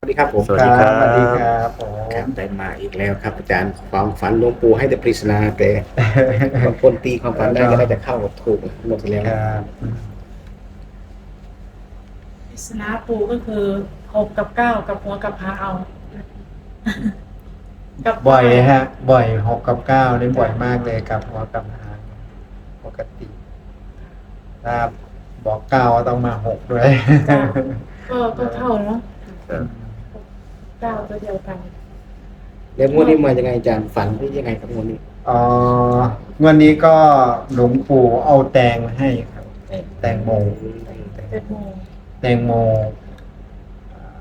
สวัสดีครับผมสวัสดีครับสวัสดีครับผมครับได้มาอีกแล้วครับอาจารย์ความฝันหลวงปู่ให้แต่ปริศนาแต่บางคนตีความฝันได้ก็ได้จะเข้าถูกหมดแล้วครับปริศนาปูก็คือหกกับเก้ากับหัวกับพาเอากับบ่อยฮะ บ่อยหกกับเก้านี่บ่อยมากเลยกับหัวกับหางปกติถ้าบอกเก้าก็ต้องมาหกด้วยเก้าก็ก็เท่าเนาะครับ เก้าตัวเดียวกัน แล้วงวดนี้มายังไงอาจารย์ฝันที่ยังไงครับงวดนี้อ๋อวันนี้ก็หลวงปู่เอาแตงมาให้ครับเอ็ดแตงโมเจ็ดโมงแตงโมอ่า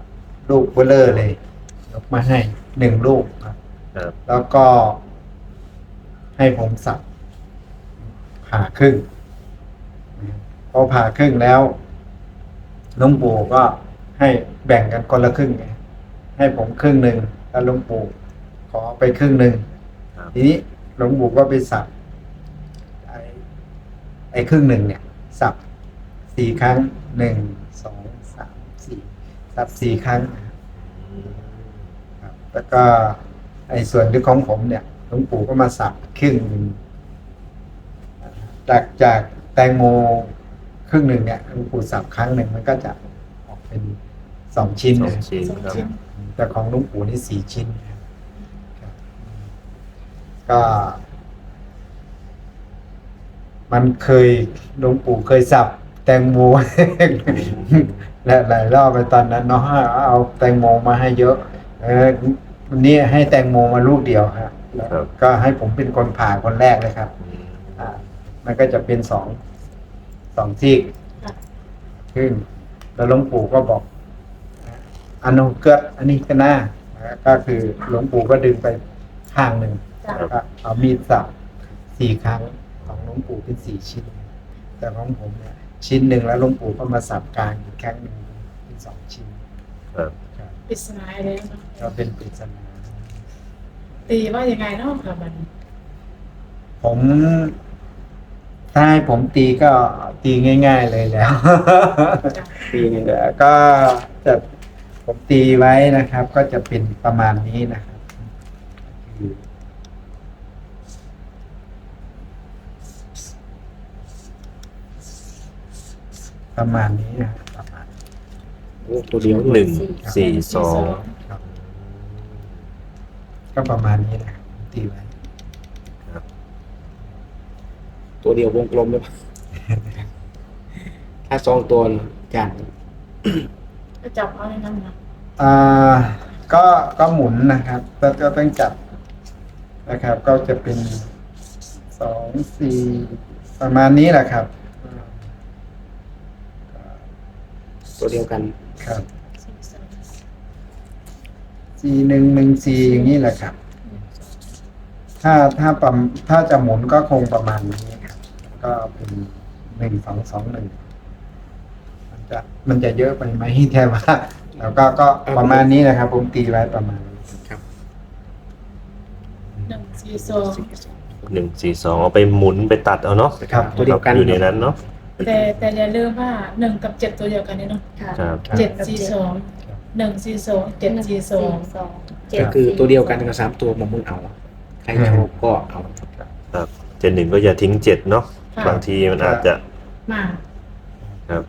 ลูกเบลเลอร์เลยยกมาให้หนึ่งลูกครับ ครับ แล้วก็ ให้ผมสับผ่าครึ่งพอผ่าครึ่งแล้วหลวงปู่ก็ให้แบ่งกันคนละครึ่งไง ให้ผมครึ่งหนึ่งแล้วหลวงปู่ขอไปครึ่งหนึ่งครับ ทีนี้หลวงปู่ก็ไปสับไอ้ไอ้ครึ่งหนึ่งเนี่ย สับสี่ครั้งหนึ่งสองสามสี่สับสี่ครั้ง ครับแล้วก็ไอ้ส่วนที่ของผมเนี่ยหลวงปู่ก็มาสับครึ่งหนึ่งจากจากแตงโมครึ่งหนึ่งเนี่ยหลวงปู่สับครั้งหนึ่งมันก็จะออกเป็น สองชิ้นสอเลงยชิ้นสองครับชิ้นแต่ของหลวงปู่นี่สี่ชิ้นครับครับก็ มันเคยหลวงปู่เคยสับแตงโมและหลายรอบไปตอนนั้นเนาะเอาแตงโมมาให้เยอะ เออวันนี้ให้แตงโมมาลูกเดียวครับแล้วครับก็ให้ผมเป็นคนผ่าคนแรกเลยครับ อ่า มันก็จะเป็นสองสองซีกค่ะขึ้นแล้วหลวงปู่ก็บอก อันนนเกิดอันนี้ก็น่าก็คือหลวงปู่ก็ดึงไปข้างหนึ่งจ้ะ แล้วก็เอามีดสับสี่ครั้งของหลวงปู่เป็นสี่ชิ้น แต่ของผมเนี่ยชิ้นหนึ่งแล้วหลวงปู่ก็มาสับกลางอีกครั้งหนึ่งเป็นสองชิ้นครับครับปริศนาเลยเนาะก็เป็นปริศนาตีว่ายังไงเนาะค่ะมันผมถ้าให้ผมตีก็ตีง่าย ๆเลยแล้ว จ้ะ ปีนึงเดี๋ยวก็จะ ผมตีไว้นะครับ ก็จะเป็นประมาณนี้นะครับคือประมาณนี้นะครับประมาณโอ้ตัวเดียวด้วหยนึ่งสี่สองครับก็ประมาณนี้นะครับผมตีไว้ ตัวเดียววงกลมเลยถ้าสองตัวอาจาร ย์ก็จับเอาในนั้นนะอ่าก็ก็หมุนนะครับก็ก็ต้องจับนะครับ ก็จะเป็นสองสี่ประมาณนี้แหละครับ ตัวเดียวกันครับสี่สองสี่หนึ่งหนึ่งสี่อย่างนี้แหละครับหนึ่งสองถ้าถ้าประมถ้าจะหมุนก็คงประมาณนี้ครับก็เป็นหนึ่งสองสองหนึ่งมัน จะมันจะเยอะไปไหมแทบว่าแล้วก็ก็ประมาณนี้นะครับ ผมตีไว้ประมาณนี้ครับหนึ่งสี่สองสี่สองหนึ่งสี่สองเอาไปหมุนไปตัดเอาเนาะครับตัวเดียวกันอยู่ในนั้นเนาะแต่แต่อย่าลืมว่าหนึ่งกับเจ็ดตัวเดียวกันนี่เนาะค่ะครับเจ็ดสี่สองหนึ่งสี่สองเจ็ดสี่สองเจ็ดก็คือตัวเดียวกันกับสามตัวมามุนเอาใครชอบก็เอาครับเจนหนึ่งก็อย่าทิ้งเจ็ดเนาะค่ะบางทีมันอาจจะมา ครับ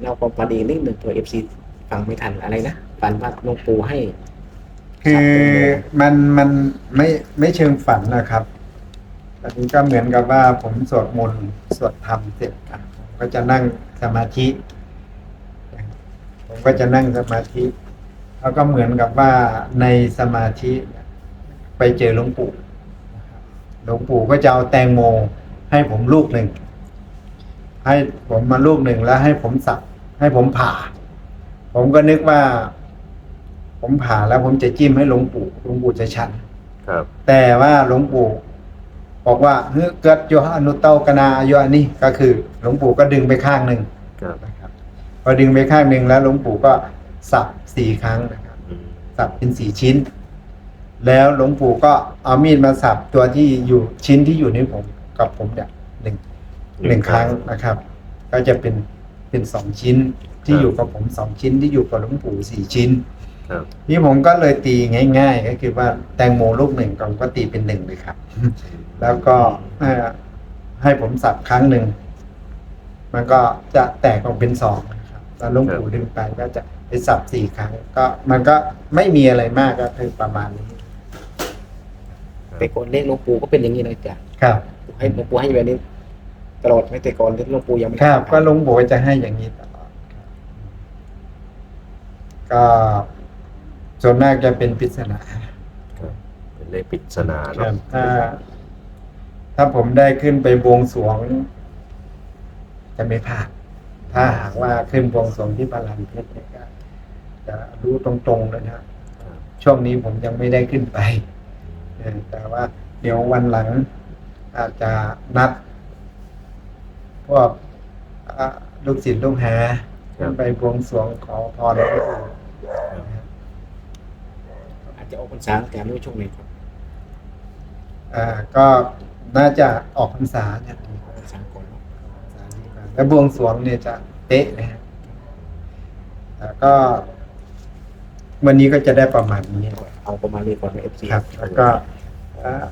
อาจารย์เล่าความฝันอีกนิดหนึ่งตัวเอฟซีฟังไม่ทันอะไรนะฝันว่าหลวงปู่ให้ คือมันมันไม่ไม่เชิงฝันนะครับอันนี้ก็เหมือนกับว่าผมสวดมนต์สวดธรรมเสร็จครับผมก็จะนั่งสมาธิ ผมก็จะนั่งสมาธิ แล้วก็เหมือนกับว่าในสมาธิไปเจอหลวงปู่หลวงปู่ก็จะเอาแตงโม ให้ผมลูกหนึ่งให้ผมมาลูกหนึ่งแล้วให้ผมสับ ให้ผมผ่า ผมก็นึกว่า ผมผ่าแล้วผมจะจิ้มให้หลวงปู่หลวงปู่จะชันครับ แต่ว่าหลวงปู่บอกว่าเฮ้ยเกิดโยอนุเตากนาโยอันนี้ก็คือ หลวงปู่ก็ดึงไปข้างหนึ่งครับนะครับพอดึงไปข้างหนึ่งแล้วหลวงปู่ก็สับสี่ครั้งนะครับ อืมสับเป็นสี่ชิ้น แล้วหลวงปู่ก็เอามีดมาสับตัวที่อยู่ชิ้นที่อยู่ในผมกับผมเนี่ยหนึ่งหนึ่งครั้งนะครับ ก็จะเป็น เป็นสองชิ้น ที่ครับอยู่กับผมสองชิ้นที่อยู่กับหลวงปู่สี่ชิ้นครับนี่ผมก็เลยตีง่าย ๆ ก็คือว่าแตงโมลูกหนึ่งผมก็ตีเป็นหนึ่งเลยครับ แล้วก็เอ่อให้ผมสับครั้งหนึ่งมันก็จะแตกออกเป็นสองนะครับแล้วหลุงปู่ดึงไปก็จะไปสับสี่ครั้ง ก็มันก็ไม่มีอะไรมากก็คือประมาณนี้แต่ก่อนเลขหลวงปู่ก็เป็นอย่างนี้นะอาจารย์ครับ ให้หลวงปู่ให้แบบนี้ ตลอดไหม่แต่ก่อนหลวงปู่ยังไม่ครับก็หลุงปู่จะให้อย่างนี้ตลอดครับก็ส่วนมากจะเป็นปริศนาครับเป็นเลขปริศนาครัเนาะบถ้า ถ้าผมได้ขึ้นไปบวงสรวง จะไม่พลาดถ้าหากว่าขึ้นบวงสรวงที่พลังเพชรเนี่ยก็จะรู้ตรงๆเลยนะครับ ครับช่วงนี้ผมยังไม่ได้ขึ้นไปเออแต่ว่าเดี๋ยววันหลังอาจจะนัดพ วกอะลูกศิษย์ลูกหาครัขึ้บนไปบวงสรวงขอพรหลวงปู่นะครับอาจจะออกพรรษาแต่ไม่รู้ช่วงไหนครับอ่าก็น่าจะออกพรรษาเนี่ยดีกว่าพรรษาก่อนเนาะแล้วบวงสรวงเนี่ยจะเป๊ะนะฮะแล้วก็ วันนี้ก็จะได้ประมาณนี้เอาประมาณนี้ก่อนเอฟซีครับ แล้วก็อ่า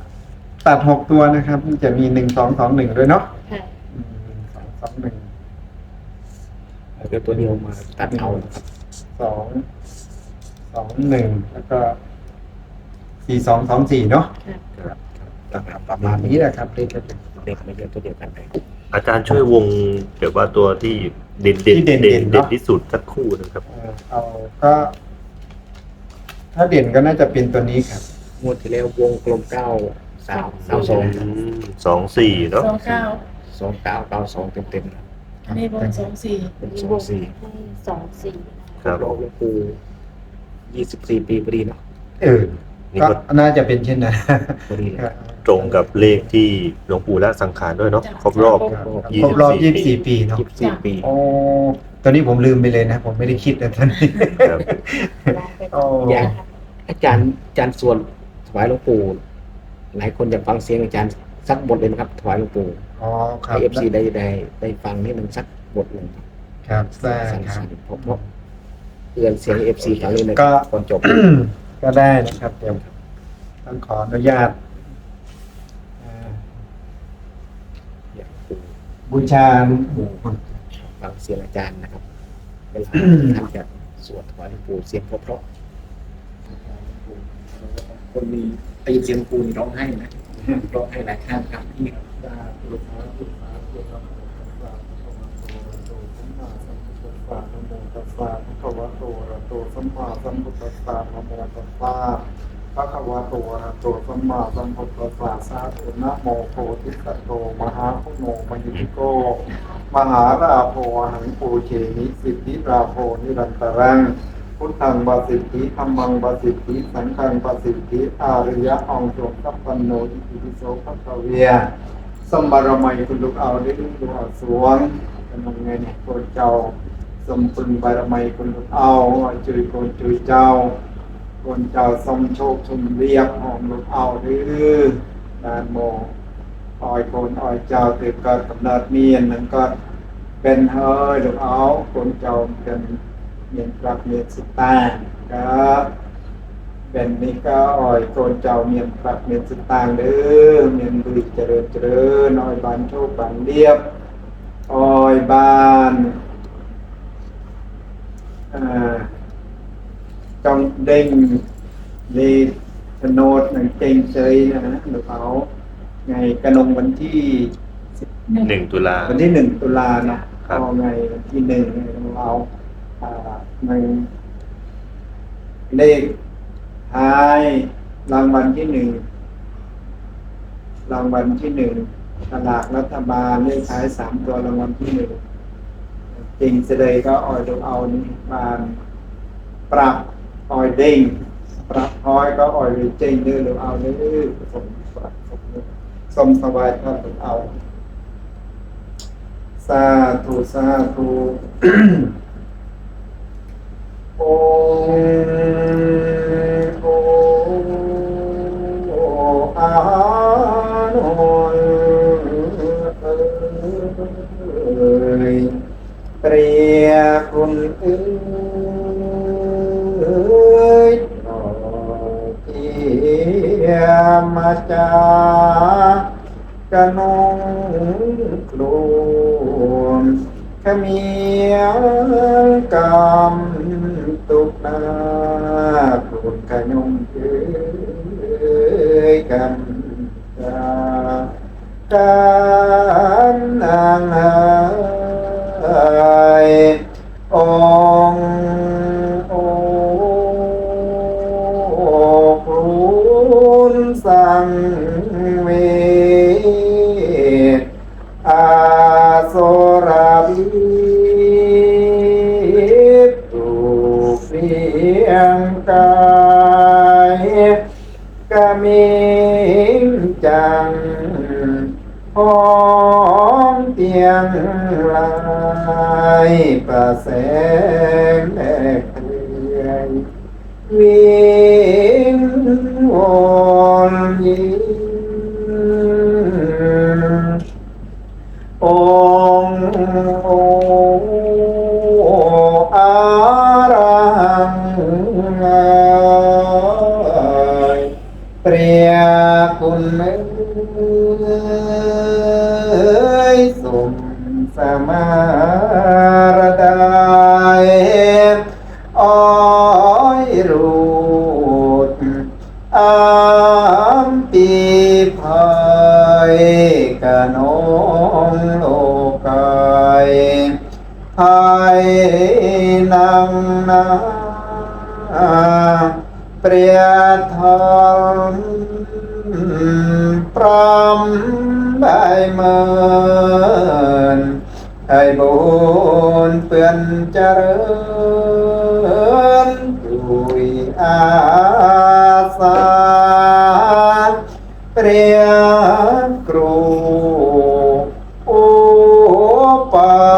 ตัดหกตัวนะครับมันจะมีหนึ่งสองสองหนึ่งด้วยเนาะค่ะอืมหนึ่ง สองสองหนึ่งเดี๋ยวตัวเดียวมาตัดเอานะครับสองสองหนึ่งแล้วก็สี่สองสองสี่เนาะครับครับประประมามาณณนี้นี้แหละครับเลขก็จะเด็กไม่เยอะตัวเดียวกันไปอาจารย์ช่วยวงเกี่ยวกับตัวที่เด่นเด่นที่เด่นๆเด่นเนอะที่สุดสักคู่นะครับเอ่อเอาก็ถ้าเด่นก็น่าจะเป็นตัวนี้ครับงวดที่แล้ววงกลมเก้าสามเก้าสองสองสี่เนาะสองเก้า สองเก้าเก้าสองเต็มเต็มๆนะอันนี้บนสองสี่เป็นสองสี่ให้สองสี่ครับรอบหลวงปู่ยี่สิบสี่ปีพอดีเนาะเออนี่ก็ก็น่าจะเป็นเช่นนั้นพอดีเลยตรงกับเลขที่หลวงปู่ละสังขารด้วยเนาะครบรอบ ครับยี่ครสิบบรอบสี่ยี่สิบสี่ปีเนาะยี่สิบสี่ปีโอ้ตอนนี้ผมลืมไปเลยนะ ผมไม่ได้คิดนะตอนนี้ ครับลองไปโอ้ อย่างอาจารย์อาจารย์ส่วนถวายหลวงปู่หลายคนอยากฟังเสียงอาจารย์สักบทเลยไหมครับถวายหลวงปู่ อ๋อครัให้บเอฟซีได้ได้ได้ฟังนิดหนึ่งสักบทหนึ่งครับได้สั้ครับนๆเพราะเพราะเตือนเสียงเอฟซีฟังนิดหนึ่งก็ก่อนจบ ก็ได้นะครับเดี๋ยวต้องขออนุญาตอ่าอยากปู่บูชาหลวงปู่ฟังเสียงอาจารย์นะครับเวลาท่านจะสวดถวายหลวงปู่เสียงเพราะๆคนมีได้ยินเสียงหลวงปู่นี่ร้องไห้นะร้องไห้หลายครั้งครับที่ พระคะวะโตอะระโตสัมมาสัมพุทธัสสะนะโมตัสสะพระคะวะโตอะระโตสัมมาสัมพุทธัสสะสาธุนะโมโพธิสัตโตมหาพุโนมยิโก มหาราโพหังปูเชนิสิทธิราโพนิรันตรังพุทธังบาสิทธิธรรมังบาสิทธิ สังฆังบาสิทธิอาริยะองค์ทรงสัพพันโนอิติปิโสภะคะเวีย สมบารมัยคุณลูกเอาได้ลูกเอาสวงเป็นยังไงเนี่ยโกเจ้า สมปุญบารมัยคุณลูกเอาจุยโกนจุยเจ้าคนเจ้าสมโชคชมเรียบหอมลูกเอาดื้อดานโมออยโคนออยเจ้าตือเกิดกำเนิดเมียนนั้นก็เป็นเฮ้ยลูกเอาคนเจ้าเป็นเมียนปรักเมียนสตางค์ครับ เป็นนี่ก็ออยโคนเจ้าเมียนปรักเมียนสตางเด้อเมียนบุรีเจริญเจริญออยบานโชคบานเรียบออยบานอ่าจ้องเด้งดีโฉนดหนังเจงเฉยนะฮะลูกเอาไงกระนงวันที่หนึ่งตุลาวันที่หนึ่งตุลาเนาะครับเอาไงวันที่หนึ่งของเราอ่าในเลข ท้ายรางวัลที่หนึ่งรางวัลที่หนึ่งตลากรัฐบาลเลขท้ายสามตัวรางวัลที่หนึ่งจริงเสดยก็ออยดูเอานี่บานปรับออยเด้งปรับออยก็ออยเจงเด้อหรือเอาเด้อสมปรับสมสมสบายท่านเอาสาธุสาธุโอ เปรียคุณเอ้ยเทียมาจากะนงกลุ่ขมียกรรม ปรุนขยงเอ้ยกันจากันนา องเตียงลายประแสงแลกเลียยวิงวอนยิงองโออารังเอยเปรียคุณเอ้ อ้อยรูดอามปีภายกะนองโลกายภายนังนาเปรียทองพรำได้เมิน ให้บุญเปื่อนเจริญด้วยอาสาเปรียกรูโอปา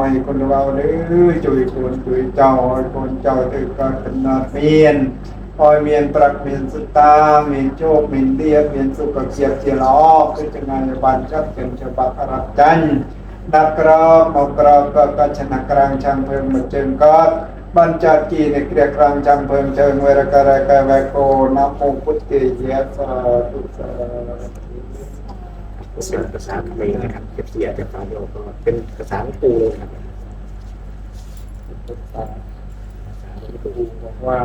มารมีคุณเราเด้อจุยคุณจุยเจ้าคนเจ้าถือการขนาดเมียนคอยเมียนปรักเมียนสุตาเมียนโชคเมียนเดียเมียนสุขเกียรติเจียรอคือจะงานบ้านชัดเป็นฉบับอรับจันทร์นักกรอบมกรอบก็กัชนะกลางช่างเพิ่มมาเจิงก็บัญจัดกีในเกลียกลางช่างเพิ่มเชิงเวรกระกะไวโกนะโมพุทธิยะสาธุสา เป็นภาษาเมรนะครับเอฟซีอาจจะฟังไม่ออกก็เป็นภาษาของปูเลยครับภาษาครูบอกว่า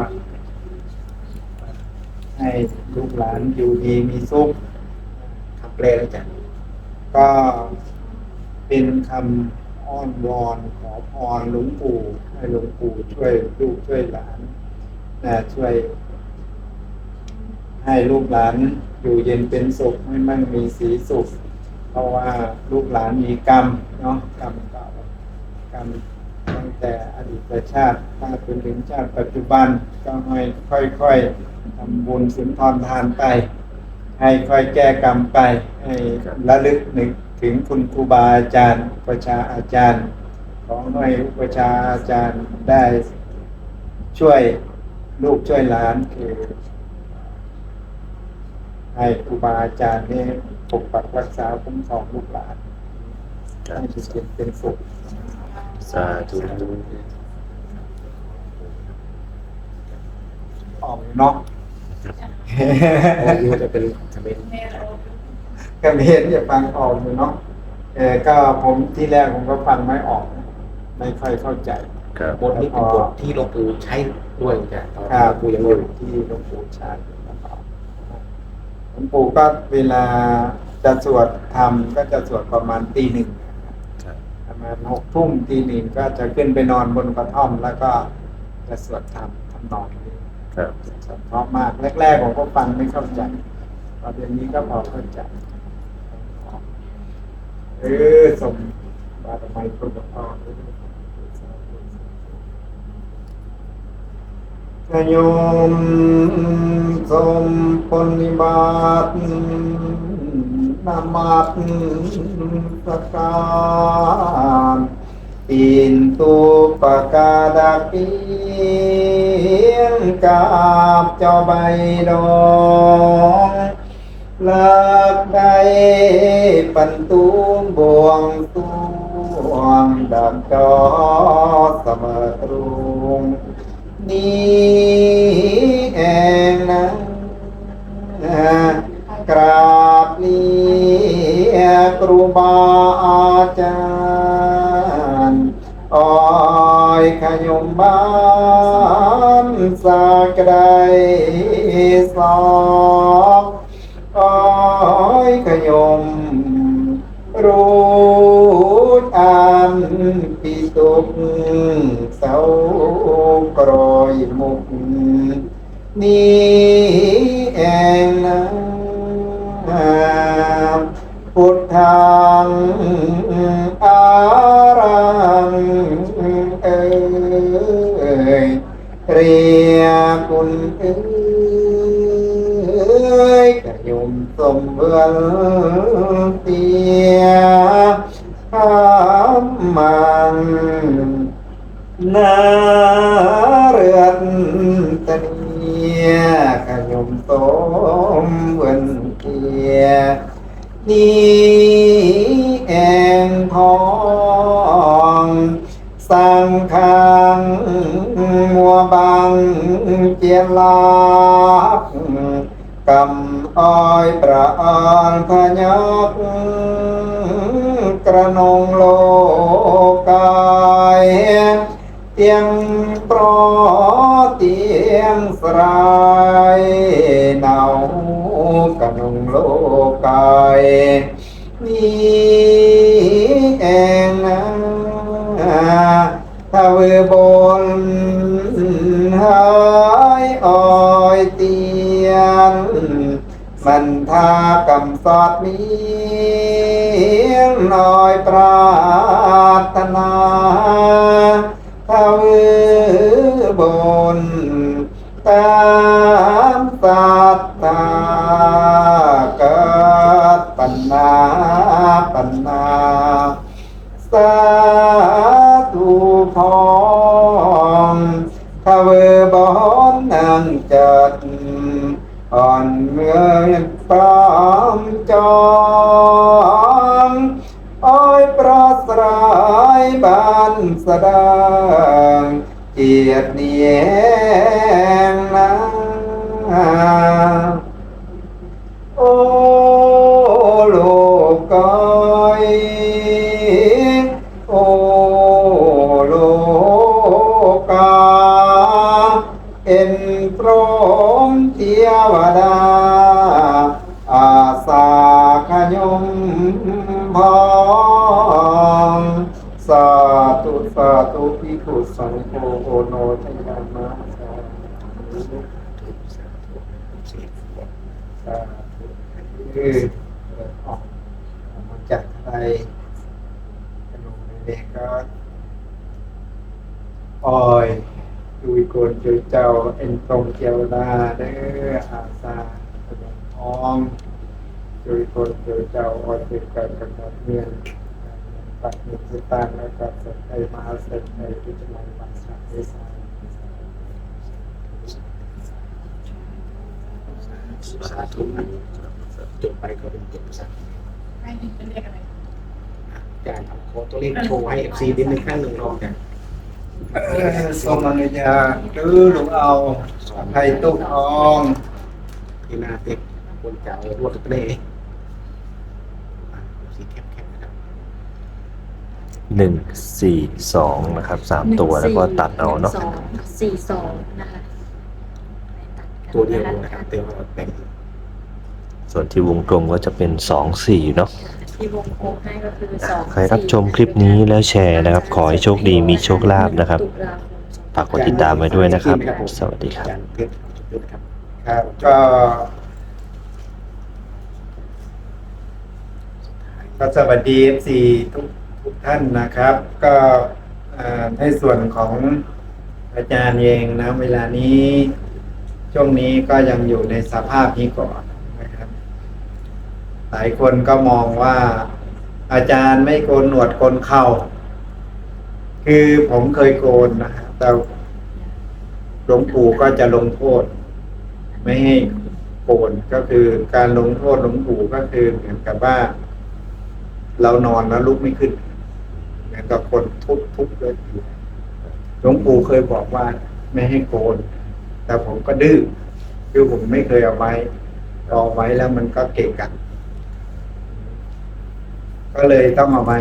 ให้ลูกหลานอยู่ดีมีสุขคำแปลนะจ๊ะก็เป็นคำอ้อนวอนขอพรหลวงปู่ให้หลวงปู่ช่วยลูกช่วยหลานนะช่วย ให้ลูกหลาน อยู่เย็นเป็นสุขไม่มั่งมีสีสุข เพราะว่าลูกหลานมีกรรมเนาะกรรมเก่ากรรมตั้งแต่อดีตชาติมาจนถึงชาติปัจจุบันก็ให้ค่อยๆทำบุญสุนทรทานไป ให้ค่อยแก้กรรมไป ให้ระลึกนึกถึงคุณครูบาอาจารย์อุปชาอาจารย์ ขอให้อุปชาอาจารย์ได้ช่วยลูกช่วยหลานคือ ให้ครูบาอาจารย์นี่ปกปักรักษาคุ้มครองลูกหลานครับให้เป็นเป็นสุขสาธุออกเนาะโอ้ยจะเป็นเขมรแม่เราก็เห็นอย่าฟังออกอยู่เนาะเออก็ผมที่แรกผมก็ฟังไม่ออก ไม่ค่อยเข้าใจครับบทนี้เป็นบทที่หลวงปู่ใช้ด้วยจ้ะตอนคที่รัหลบวงปู่ยังอยู่ที่หลวงปู่ชาตินะครับห ลวงปู่ก็เวลาจะสวดธรรมก็จะสวดประมาณตีหนึ่งครับประมาณหกทุ่มตีหนึ่งก็จะขึ้นไปนอนบนกระท่อม แล้วก็จะสวดธรรมทำนองนี้ครับสวดเพราะมากแรกๆผมก็ฟังไม่เข้าใจตอนเดี๋ยวนี้ก็พอเข้าใจเออสมบารมีคุณพ่อ โยมสมปนิบาตนามาตสการปินตุปกาดาเปียงกาบเจ้าใบดองเลิกได้ปันตูนบวงสรวงดังจอเสมอตรุง นี้เองนะกราบเรียครูบาอาจารย์อ้อยขยมบ้านสักไดสอบอ้อยขยมรู้อ่านปีตุกเสากรอ ยมุกนี้เองนะพุทธังอารังเอ่ยเรียกคุณเอ่ยกระยมสมเบือนเตียขามมันนา นี่เองทองสังขังมัวบังเจียลาบกำอ้อยประออนพยักกระนงโลกายเตียงปลอเตียงสลายเนา กะนงโลกายนี่เองนะถ้าเวบนหายอ้อยเตียน มันทากำสอดมีน้อยปรา อนเมื่อยปรามจองอ้อยประสรายบานสดางเกียรติเนียงนาโอ้ลูกกอยโอ้ลูกาเอ็นพร้อมเทียวดา พิคุสังโฆโอโนทยามาสาธุสาธุคือออกมาจากไทยขนมเด็กก็ออยดุยโกนจุยเจ้าเอ็นตรงเกียวดาเด้ออาซาขนมทองจุยโกนจุยเจ้าออยติดกับกำหนดเมียน ปักมิตรตังแล้วก็สดใจมหาเศรษฐีที่จะมาบัตรสาธิสาสาธุนะจบไปก็เป็นเจบสาธุให้เป็นเลขอะไรอาจารย์เอาขอตัวเลขโชว์ให้เอฟซีนิดนึงข้างหนึ่งรอบกันสมนุญาดื้อลูกเอาไทยตุ้ทอองที่นาเต็กคนเจ้ารวดเตะสีแคบๆนะครับ หนึ่งสี่สองนะครับสามตัวแล้วก็ตัดเอาเนาะสองสี่สองนะคะไปตัดกันตัวเดียวนะครับเต็มแบ่งส่วนที่วงกลมก็จะเป็นสองสี่เนาะที่วงกลมให้ก็คือสองใครรับชมคลิปนี้แล้วแชร์นะครับ ขอให้โชคดีมีโชคลาภนะครับตุลาคมฝากกดติดตามไว้ด้วยนะครับ สวัสดีครับอาจารย์เพชรเพชรครับครับก็ก็สวัสดีสี่ทุก ทุกท่านนะครับ ก็ในส่วนของอาจารย์เองนะเวลานี้ช่วงนี้ก็ยังอยู่ในสภาพนี้ก่อนนะครับ หลายคนก็มองว่าอาจารย์ไม่โกนหนวดโกนเข่า คือผมเคยโกนนะฮะแต่หลวงปู่ก็จะลงโทษ ไม่ให้โกนก็คือการลงโทษหลวงปู่ก็คือเหมือนกับว่า เรานอนแล้วลุกไม่ขึ้น เหมือนกับคนทุบทุบเลยอยู่หลวงปู่เคยบอกว่าไม่ให้โกน แต่ผมก็ดื้อคือผมไม่เคยเอาไว้เอาไว้แล้วมันก็เกะกะก็เลยต้องเอาไว้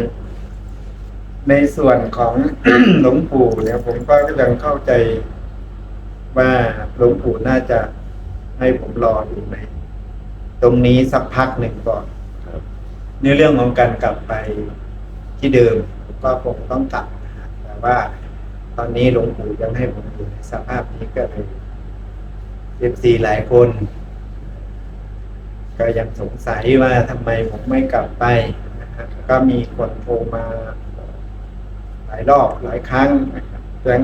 ในส่วนของหลวงปู่เนี่ยผมก็ยังเข้าใจว่าหลวงปู่น่าจะให้ผมรออยู่ในตรงนี้สักพักหนึ่งก่อนครับในเรื่องของการกลับไปที่เดิม ก็คงต้องกลับนะฮะแต่ว่าตอนนี้หลวงปู่ยังให้ผมอยู่ในสภาพนี้ก็เลยเอฟซีหลายคน ก็ยังสงสัยว่าทำไมผมไม่กลับไปนะฮะก็มีคนโทรมาหลายรอบหลายครั้งนะครับดังนั้น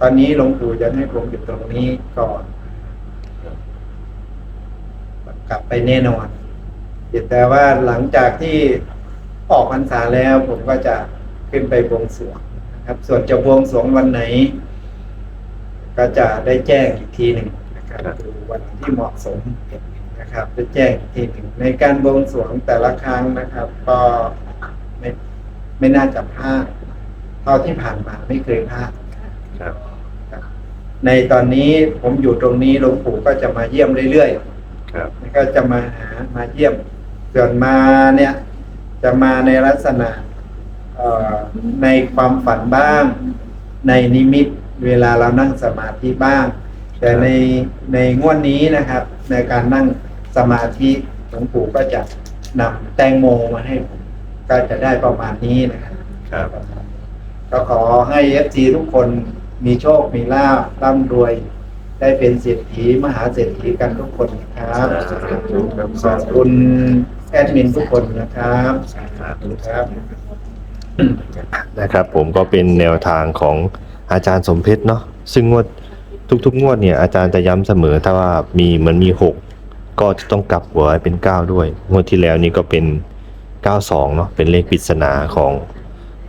ตอนนี้หลวงปู่จะให้ผมอยู่ตรงนี้ก่อนกลับไปแน่นอนแต่ว่าหลังจากที่ออกพรรษาแล้วผมก็จะ ขึ้นไปบวงสรวงนะครับ ส่วนจะบวงสรวงวันไหน ก็จะได้แจ้งอีกทีหนึ่งนะครับครับดูวันที่เหมาะสมนะครับจะแจ้งอีกทีหนึ่งในการบวงสรวงแต่ละครั้งนะครับ ก็ไม่ไม่น่าจะพลาดเท่าที่ผ่านมาไม่เคยพลาดครับครับในตอนนี้ผมอยู่ตรงนี้หลวงปู่ก็จะมาเยี่ยมเรื่อยๆครับก็จะมาหามาเยี่ยมส่วนมาเนี่ย จะมาในลักษณะเอ่อ ในความฝันบ้าง ในนิมิตเวลาเรานั่งสมาธิบ้าง แต่ในในงวดนี้นะครับ ในการนั่งสมาธิหลวงปู่ก็จะนำแตงโมมาให้ผมก็จะได้ประมาณนี้นะครับครับก็ขอให้เอฟซีทุกคนมีโชค มีลาบร่ำรวย ได้เป็นเศรษฐีมหาเศรษฐีกันทุกคนนะครับสาธุครับขอบคุณแอดมินทุกคนนะครับสาธุขอบคุณครับ นะครับผมก็เป็นแนวทางของอาจารย์สมเพชรเนาะซึ่งงวดทุกๆ งวดเนี่ยอาจารย์จะย้ำเสมอถ้าว่ามีเหมือนมี6ก็จะต้องกลับหัวเป็น 9 ด้วย งวดที่แล้วนี่ก็เป็น 92 เนาะเป็นเลขปริศนาของ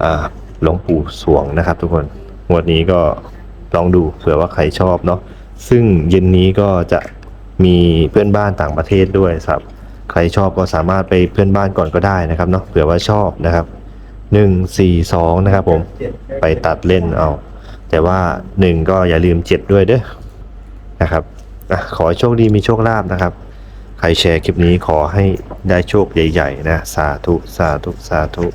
อ่าหลวงปู่สวงนะครับทุกคน งวดนี้ก็ลองดูเผื่อว่าใครชอบเนาะ ซึ่งเย็นนี้ก็จะมีเพื่อนบ้านต่างประเทศด้วยครับ ใครชอบก็สามารถไปเพื่อนบ้านก่อนก็ได้นะครับเนาะ เผื่อว่าชอบนะครับ หนึ่งสี่สองนะครับผมไปตัดเล่นเอา แต่ว่าหนึ่งก็อย่าลืมเจ็ดด้วยเด้อนะครับอะขอโชคดีมีโชคลาภนะครับ ใครแชร์คลิปนี้ขอให้ได้โชคใหญ่ ๆ นะ สาธุ สาธุ สาธุ